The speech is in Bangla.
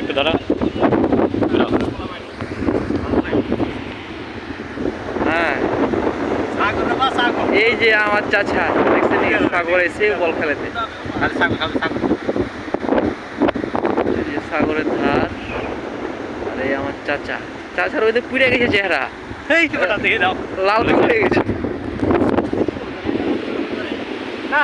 ধরো একটু ধরো ধরো। হ্যাঁ। এই যে আমার চাচা দেখছেন? এই সাগর এসে বল খেলাতে সাগরের ধার আর এই আমার চাচা। চাচার ওই পুড়ে গেছে চেহারা। লাল পুড়ে গেছে। না